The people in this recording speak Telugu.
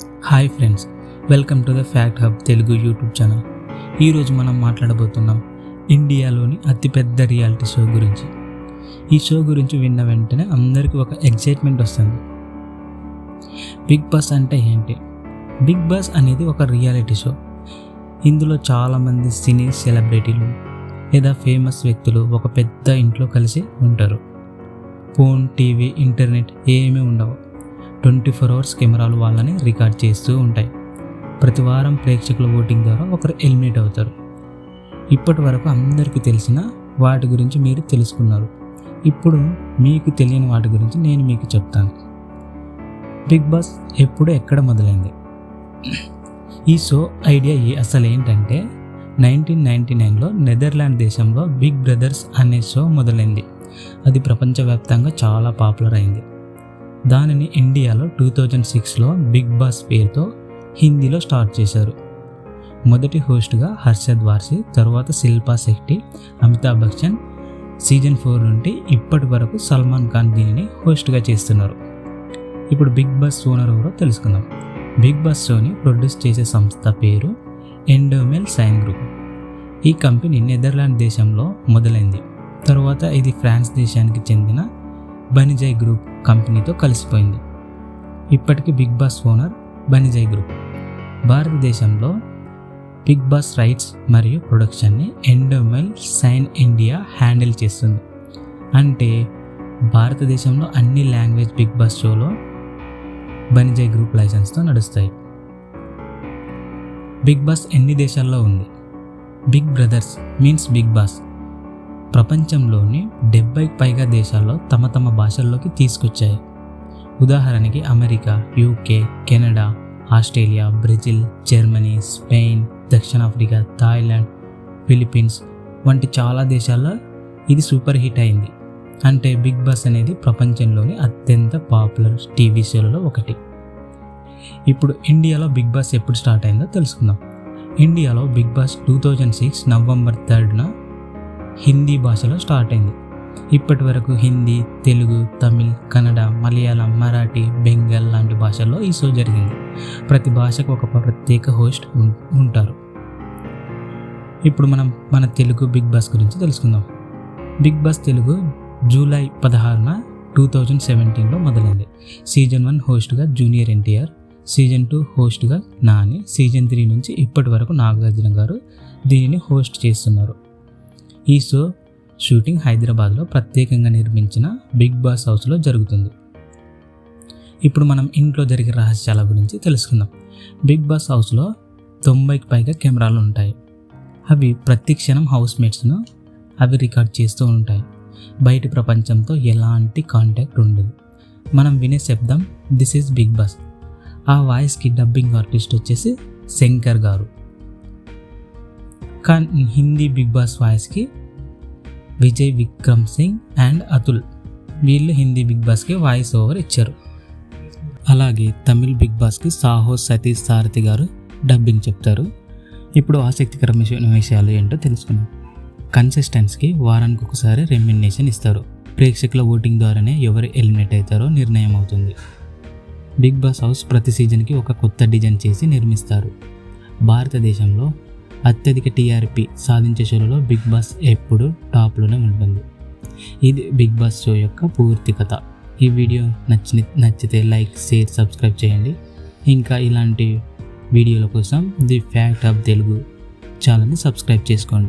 Hi friends welcome to the fact hub Telugu YouTube channel. ఈరోజు మనం మాట్లాడబోతున్నాం ఇండియాలోని అతిపెద్ద రియాలిటీ షో గురించి. ఈ షో గురించి విన్న వెంటనే అందరికీ ఒక ఎగ్జైట్మెంట్ వస్తుంది. బిగ్ బాస్ అంటే ఏంటి? బిగ్ బాస్ అనేది ఒక రియాలిటీ షో. ఇందులో చాలామంది సినీ సెలబ్రిటీలు లేదా ఫేమస్ వ్యక్తులు ఒక పెద్ద ఇంట్లో కలిసి ఉంటారు. ఫోన్ టీవీ ఇంటర్నెట్ ఏమీ ఉండవు. ట్వంటీ ఫోర్ అవర్స్ కెమెరాలు వాళ్ళని రికార్డ్ చేస్తూ ఉంటాయి. ప్రతి వారం ప్రేక్షకుల ఓటింగ్ ద్వారా ఒకరు ఎలిమినేట్ అవుతారు. ఇప్పటి వరకు అందరికీ తెలిసిన వాటి గురించి మీరు తెలుసుకున్నారు. ఇప్పుడు మీకు తెలియని వాటి గురించి నేను మీకు చెప్తాను. బిగ్ బాస్ ఎప్పుడు ఎక్కడ మొదలైంది? ఈ షో ఐడియా ఏ- అసలు ఏంటంటే నైన్టీన్ నైన్టీ నైన్లో నెదర్లాండ్ దేశంలో బిగ్ బ్రదర్స్ అనే షో మొదలైంది. అది ప్రపంచవ్యాప్తంగా చాలా పాపులర్ అయింది. దానిని ఇండియాలో టూ థౌజండ్ సిక్స్లో బిగ్ బాస్ పేరుతో హిందీలో స్టార్ట్ చేశారు. మొదటి హోస్ట్గా హర్షద్ వార్సి తరువాత శిల్పా శెట్టి అమితాబ్ బచ్చన్ సీజన్ ఫోర్ నుండి ఇప్పటి వరకు సల్మాన్ ఖాన్ దీనిని హోస్ట్గా చేస్తున్నారు. ఇప్పుడు బిగ్ బాస్ ఓనర్ ఎవరో తెలుసుకుందాం. బిగ్ బాస్ షోని ప్రొడ్యూస్ చేసే సంస్థ పేరు ఎండోమెల్ సైన్ గ్రూప్. ఈ కంపెనీ నెదర్లాండ్ దేశంలో మొదలైంది. తరువాత ఇది ఫ్రాన్స్ దేశానికి చెందిన బనిజయ్ గ్రూప్ కంపెనీతో కలిసిపోయింది. ఇప్పటికీ Bigg Boss owner Banijay group. భారతదేశంలో బిగ్ బాస్ రైట్స్ మరియు ప్రొడక్షన్ని ఎండోమెల్ సైన్ ఇండియా హ్యాండిల్ చేస్తుంది. అంటే భారతదేశంలో అన్ని లాంగ్వేజ్ బిగ్ బాస్ షోలో బనిజయ్ గ్రూప్ లైసెన్స్తో నడుస్తాయి. బిగ్ బాస్ ఎన్ని దేశాల్లో ఉంది? Big brothers means big boss. ప్రపంచంలోని డెబ్బైకి పైగా దేశాల్లో తమ తమ భాషల్లోకి తీసుకొచ్చాయి. ఉదాహరణకి America UK Canada Australia Brazil Germany Spain దక్షిణాఫ్రికా థాయిలాండ్ ఫిలిప్పీన్స్ వంటి చాలా దేశాల్లో ఇది సూపర్ హిట్ అయింది. అంటే బిగ్ బాస్ అనేది ప్రపంచంలోని అత్యంత పాపులర్ టీవీ షోలలో ఒకటి. ఇప్పుడు ఇండియాలో బిగ్ బాస్ ఎప్పుడు స్టార్ట్ అయిందో తెలుసుకుందాం. ఇండియాలో big boss two thousand six November థర్డ్న Hindi భాషలో స్టార్ట్ అయింది. ఇప్పటి వరకు హిందీ తెలుగు తమిళ్ కన్నడ మలయాళం మరాఠీ బెంగాల్ లాంటి భాషల్లో ఈ షో జరిగింది. ప్రతి భాషకు ఒక ప్రత్యేక హోస్ట్ ఉంటారు. ఇప్పుడు మనం మన తెలుగు బిగ్ బాస్ గురించి తెలుసుకుందాం. బిగ్ బాస్ తెలుగు జూలై పదహారున టూ థౌజండ్ సెవెంటీన్లో మొదలైంది. సీజన్ వన్ హోస్ట్గా జూనియర్ ఎన్టీఆర్ సీజన్ టూ హోస్ట్గా నాని సీజన్ త్రీ నుంచి ఇప్పటి వరకు నాగార్జున గారు దీనిని హోస్ట్ చేస్తున్నారు. ఈ షో షూటింగ్ హైదరాబాద్లో ప్రత్యేకంగా నిర్మించిన బిగ్ బాస్ హౌస్లో జరుగుతుంది. ఇప్పుడు మనం ఇంట్లో జరిగే రహస్యాల గురించి తెలుసుకుందాం. బిగ్ బాస్ హౌస్లో తొంభైకి పైగా కెమెరాలు ఉంటాయి. అవి ప్రతి క్షణం హౌస్ మేట్స్ను అవి రికార్డ్ చేస్తూ ఉంటాయి. బయటి ప్రపంచంతో ఎలాంటి కాంటాక్ట్ ఉండదు. మనం వినే శబ్దం దిస్ ఈజ్ బిగ్ బాస్. ఆ వాయిస్కి డబ్బింగ్ ఆర్టిస్ట్ వచ్చేసి శంకర్ గారు. కానీ హిందీ బిగ్ బాస్ వాయిస్కి విజయ్ విక్రమ్ సింగ్ అండ్ అతుల్ వీళ్ళు హిందీ బిగ్ బాస్కి వాయిస్ ఓవర్ ఇచ్చారు. అలాగే తమిళ్ బిగ్ బాస్కి సాహో సతీష్ సారథి గారు డబ్బింగ్ చెప్తారు. ఇప్పుడు ఆసక్తికరమైన విషయాలు ఏంటో తెలుసుకుందాం. కన్సిస్టెన్స్కి వారానికి ఒకసారి రెమ్యునేషన్ ఇస్తారు. ప్రేక్షకుల ఓటింగ్ ద్వారానే ఎవరు ఎలిమినేట్ అవుతారో నిర్ణయం అవుతుంది. బిగ్ బాస్ హౌస్ ప్రతి సీజన్కి ఒక కొత్త డిజైన్ చేసి నిర్మిస్తారు. భారతదేశంలో అత్యధిక టీఆర్పీ సాధించే షోలలో బిగ్ బాస్ ఎప్పుడు టాప్లోనే ఉంటుంది. ఇది బిగ్ బాస్ షో యొక్క పూర్తి కథ. ఈ వీడియో నచ్చిన నచ్చితే లైక్ షేర్ సబ్స్క్రైబ్ చేయండి. ఇంకా ఇలాంటి వీడియోల కోసం ది ఫ్యాక్ట్ ఆఫ్ తెలుగు ఛానల్ని సబ్స్క్రైబ్ చేసుకోండి.